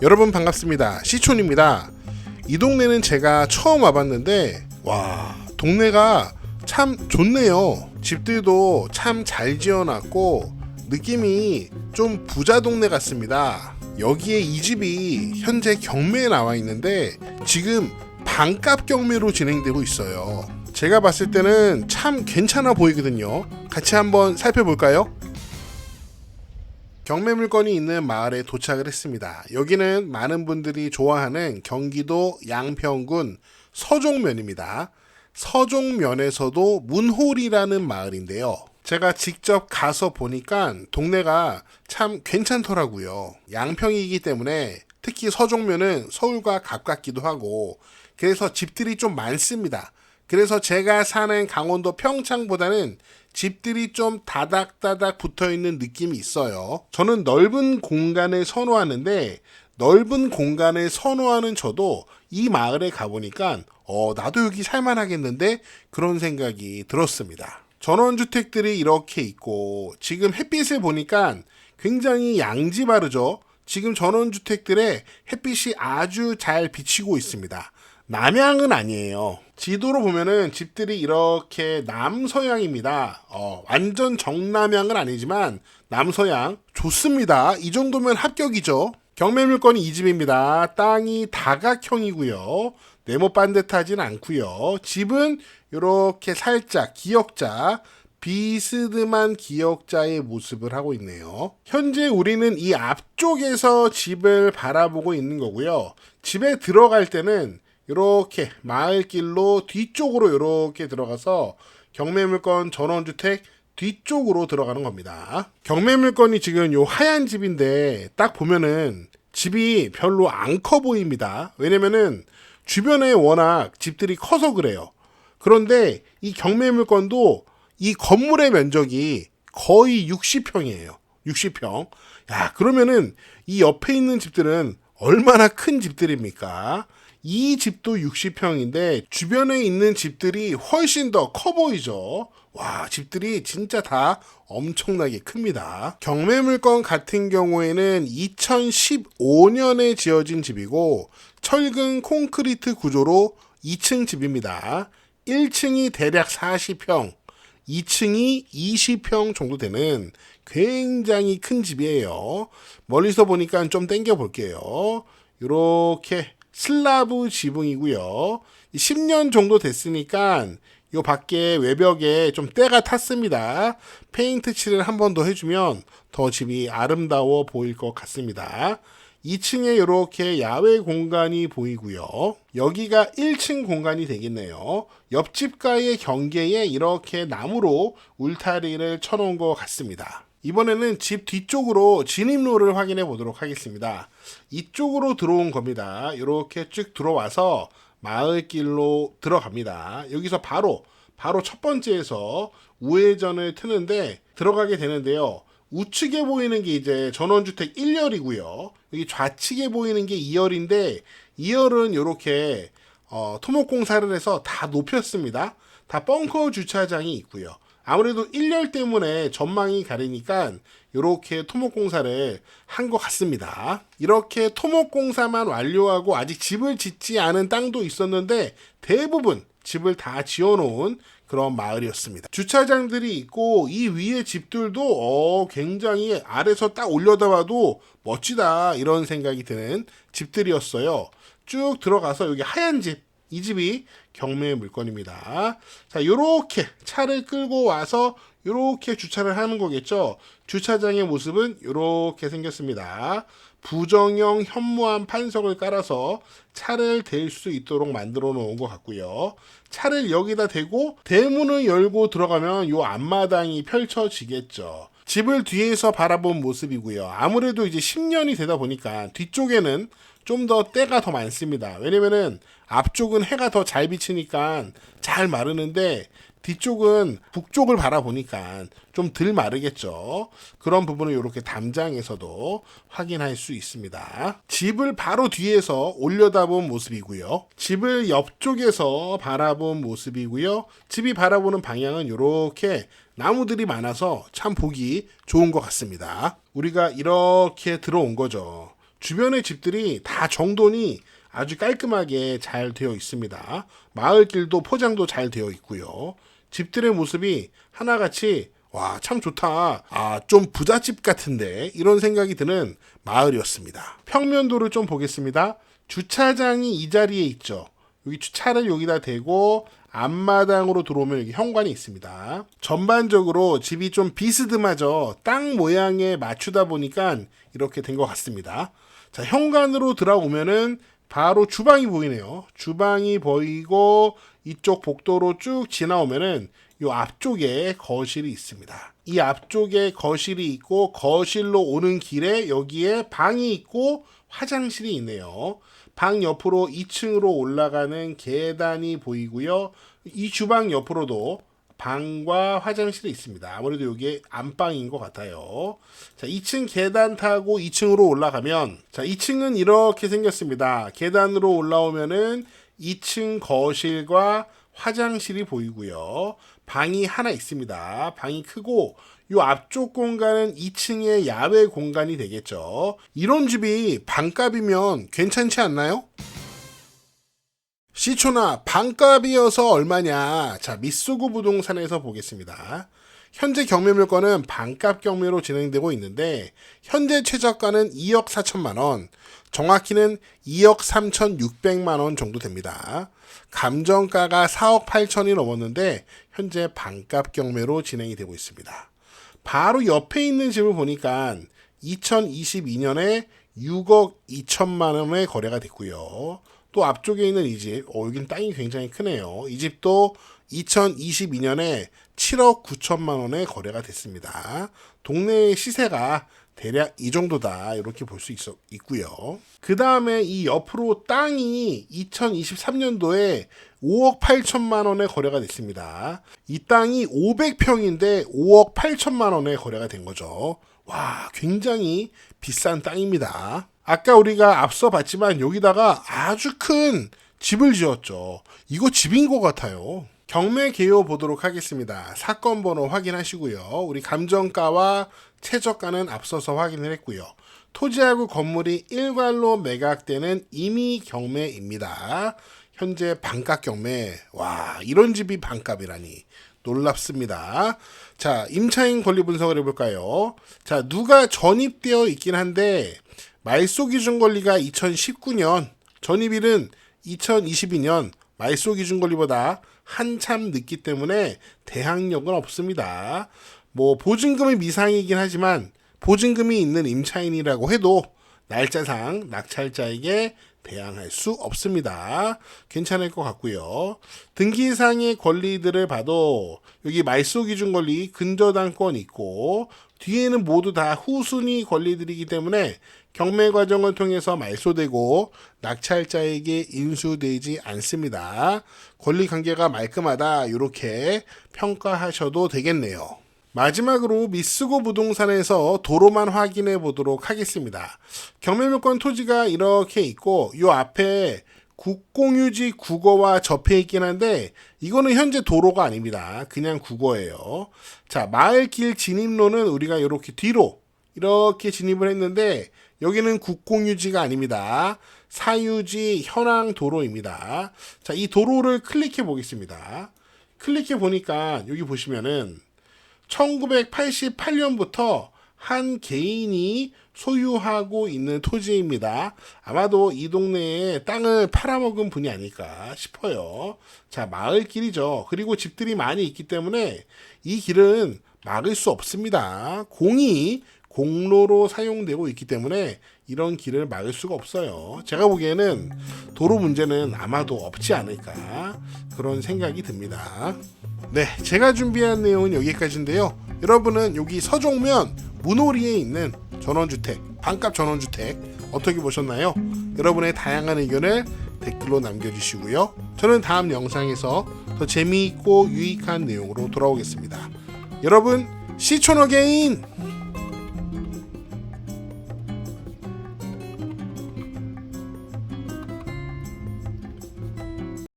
여러분 반갑습니다. 시촌입니다. 이 동네는 제가 처음 와봤는데 와 동네가 참 좋네요. 집들도 참 잘 지어놨고 느낌이 좀 부자 동네 같습니다. 여기에 이 집이 현재 경매에 나와 있는데 지금 반값 경매로 진행되고 있어요. 제가 봤을 때는 참 괜찮아 보이거든요. 같이 한번 살펴볼까요? 경매 물건이 있는 마을에 도착을 했습니다. 여기는 많은 분들이 좋아하는 경기도 양평군 서종면입니다. 서종면에서도 문홀이라는 마을인데요. 제가 직접 가서 보니까 동네가 참 괜찮더라고요. 양평이기 때문에 특히 서종면은 서울과 가깝기도 하고 그래서 집들이 좀 많습니다. 그래서 제가 사는 강원도 평창보다는 집들이 좀 다닥다닥 붙어 있는 느낌이 있어요. 저는 넓은 공간을 선호하는데 넓은 공간을 선호하는 저도 이 마을에 가보니까 어, 나도 여기 살만하겠는데 그런 생각이 들었습니다. 전원주택들이 이렇게 있고 지금 햇빛을 보니까 굉장히 양지 바르죠. 지금 전원주택들의 햇빛이 아주 잘 비치고 있습니다. 남향은 아니에요. 지도로 보면은 집들이 이렇게 남서향입니다. 어, 완전 정남향은 아니지만 남서향 좋습니다. 이 정도면 합격이죠. 경매 물건이 이 집입니다. 땅이 다각형이고요. 네모 반듯하진 않고요. 집은 이렇게 살짝 기역자 비스듬한 기역자의 모습을 하고 있네요. 현재 우리는 이 앞쪽에서 집을 바라보고 있는 거고요. 집에 들어갈 때는 이렇게 마을길로 뒤쪽으로 이렇게 들어가서 경매물건 전원주택 뒤쪽으로 들어가는 겁니다. 경매물건이 지금 요 하얀 집인데 딱 보면은 집이 별로 안 커 보입니다. 왜냐면은 주변에 워낙 집들이 커서 그래요. 그런데 이 경매물건도 이 건물의 면적이 거의 60평이에요. 60평. 야, 그러면은 이 옆에 있는 집들은 얼마나 큰 집들입니까? 이 집도 60평인데 주변에 있는 집들이 훨씬 더 커 보이죠. 와, 집들이 진짜 다 엄청나게 큽니다. 경매 물건 같은 경우에는 2015년에 지어진 집이고 철근 콘크리트 구조로 2층 집입니다. 1층이 대략 40평, 2층이 20평 정도 되는 굉장히 큰 집이에요. 멀리서 보니까 좀 땡겨 볼게요. 이렇게 슬라브 지붕이고요. 10년 정도 됐으니까 요 밖에 외벽에 좀 때가 탔습니다. 페인트 칠을 한 번 더 해주면 더 집이 아름다워 보일 것 같습니다. 2층에 이렇게 야외 공간이 보이고요. 여기가 1층 공간이 되겠네요. 옆집과의 경계에 이렇게 나무로 울타리를 쳐놓은 것 같습니다. 이번에는 집 뒤쪽으로 진입로를 확인해 보도록 하겠습니다. 이쪽으로 들어온 겁니다. 이렇게 쭉 들어와서 마을길로 들어갑니다. 여기서 바로 바로 첫 번째에서 우회전을 트는데 들어가게 되는데요. 우측에 보이는 게 이제 전원주택 1열이고요. 여기 좌측에 보이는 게 2열인데 2열은 이렇게 어, 토목공사를 해서 다 높였습니다. 다 벙커 주차장이 있고요. 아무래도 1열 때문에 전망이 가리니까 이렇게 토목공사를 한 것 같습니다. 이렇게 토목공사만 완료하고 아직 집을 짓지 않은 땅도 있었는데 대부분 집을 다 지어놓은 그런 마을이었습니다. 주차장들이 있고 이 위에 집들도 어, 굉장히 아래서 딱 올려다봐도 멋지다 이런 생각이 드는 집들이었어요. 쭉 들어가서 여기 하얀 집, 이 집이 경매 물건입니다. 자, 요렇게 차를 끌고 와서 요렇게 주차를 하는 거겠죠. 주차장의 모습은 요렇게 생겼습니다. 부정형 현무암 판석을 깔아서 차를 댈 수 있도록 만들어 놓은 것 같고요. 차를 여기다 대고 대문을 열고 들어가면 요 앞마당이 펼쳐지겠죠. 집을 뒤에서 바라본 모습이고요. 아무래도 이제 10년이 되다 보니까 뒤쪽에는 좀 더 때가 더 많습니다. 왜냐면은 앞쪽은 해가 더 잘 비치니까 잘 마르는데 뒤쪽은 북쪽을 바라보니까 좀 덜 마르겠죠. 그런 부분을 이렇게 담장에서도 확인할 수 있습니다. 집을 바로 뒤에서 올려다본 모습이고요. 집을 옆쪽에서 바라본 모습이고요. 집이 바라보는 방향은 이렇게 나무들이 많아서 참 보기 좋은 것 같습니다. 우리가 이렇게 들어온 거죠. 주변의 집들이 다 정돈이 아주 깔끔하게 잘 되어 있습니다. 마을길도 포장도 잘 되어 있고요. 집들의 모습이 하나같이 와, 참 좋다. 아, 좀 부잣집 같은데 이런 생각이 드는 마을이었습니다. 평면도를 좀 보겠습니다. 주차장이 이 자리에 있죠. 여기 주차를 여기다 대고 앞마당으로 들어오면 여기 현관이 있습니다. 전반적으로 집이 좀 비스듬하죠. 땅 모양에 맞추다 보니까 이렇게 된 것 같습니다. 자, 현관으로 들어오면은 바로 주방이 보이네요. 주방이 보이고 이쪽 복도로 쭉 지나오면은 요 앞쪽에 거실이 있습니다. 이 앞쪽에 거실이 있고 거실로 오는 길에 여기에 방이 있고 화장실이 있네요. 방 옆으로 2층으로 올라가는 계단이 보이고요. 이 주방 옆으로도 방과 화장실이 있습니다. 아무래도 이게 안방인 것 같아요. 자, 2층 계단 타고 2층으로 올라가면, 자, 2층은 이렇게 생겼습니다. 계단으로 올라오면은 2층 거실과 화장실이 보이고요. 방이 하나 있습니다. 방이 크고, 요 앞쪽 공간은 2층의 야외 공간이 되겠죠. 이런 집이 반값이면 괜찮지 않나요? 시초나 반값이어서 얼마냐? 자, 미쓰고 부동산에서 보겠습니다. 현재 경매 물건은 반값 경매로 진행되고 있는데 현재 최저가는 2억 4천만 원, 정확히는 2억 3천6백만 원 정도 됩니다. 감정가가 4억 8천이 넘었는데 현재 반값 경매로 진행이 되고 있습니다. 바로 옆에 있는 집을 보니까 2022년에 6억 2천만 원에 거래가 됐고요. 또 앞쪽에 있는 이 집, 어, 여긴 땅이 굉장히 크네요. 이 집도 2022년에 7억 9천만 원에 거래가 됐습니다. 동네 시세가 대략 이 정도다 이렇게 볼 수 있고요. 그 다음에 이 옆으로 땅이 2023년도에 5억 8천만 원에 거래가 됐습니다. 이 땅이 500평인데 5억 8천만 원에 거래가 된 거죠. 와, 굉장히 비싼 땅입니다. 아까 우리가 앞서 봤지만 여기다가 아주 큰 집을 지었죠. 이거 집인 것 같아요. 경매 개요 보도록 하겠습니다. 사건 번호 확인하시고요. 우리 감정가와 최저가는 앞서서 확인을 했고요. 토지하고 건물이 일괄로 매각되는 임의 경매입니다. 현재 반값 경매. 와, 이런 집이 반값이라니. 놀랍습니다. 자, 임차인 권리 분석을 해볼까요? 자, 누가 전입되어 있긴 한데, 말소 기준 권리가 2019년, 전입일은 2022년 말소 기준 권리보다 한참 늦기 때문에 대항력은 없습니다. 뭐 보증금이 미상이긴 하지만 보증금이 있는 임차인이라고 해도 날짜상 낙찰자에게 대항할 수 없습니다. 괜찮을 것 같고요. 등기상의 권리들을 봐도 여기 말소 기준 권리 근저당권 있고 뒤에는 모두 다 후순위 권리들이기 때문에 경매 과정을 통해서 말소되고 낙찰자에게 인수되지 않습니다. 권리 관계가 말끔하다 이렇게 평가하셔도 되겠네요. 마지막으로 미쓰고 부동산에서 도로만 확인해 보도록 하겠습니다. 경매물건 토지가 이렇게 있고 요 앞에 국공유지 국어와 접해 있긴 한데 이거는 현재 도로가 아닙니다. 그냥 국어예요. 자, 마을길 진입로는 우리가 이렇게 뒤로 이렇게 진입을 했는데 여기는 국공유지가 아닙니다. 사유지 현황 도로입니다. 자, 이 도로를 클릭해 보겠습니다. 클릭해 보니까 여기 보시면은 1988년부터 한 개인이 소유하고 있는 토지입니다. 아마도 이 동네에 땅을 팔아먹은 분이 아닐까 싶어요. 자, 마을길이죠. 그리고 집들이 많이 있기 때문에 이 길은 막을 수 없습니다. 공이 공로로 사용되고 있기 때문에 이런 길을 막을 수가 없어요. 제가 보기에는 도로 문제는 아마도 없지 않을까 그런 생각이 듭니다. 네, 제가 준비한 내용은 여기까지인데요. 여러분은 여기 서종면 문호리에 있는 전원주택, 반값 전원주택 어떻게 보셨나요? 여러분의 다양한 의견을 댓글로 남겨주시고요. 저는 다음 영상에서 더 재미있고 유익한 내용으로 돌아오겠습니다. 여러분, 시촌 어게인!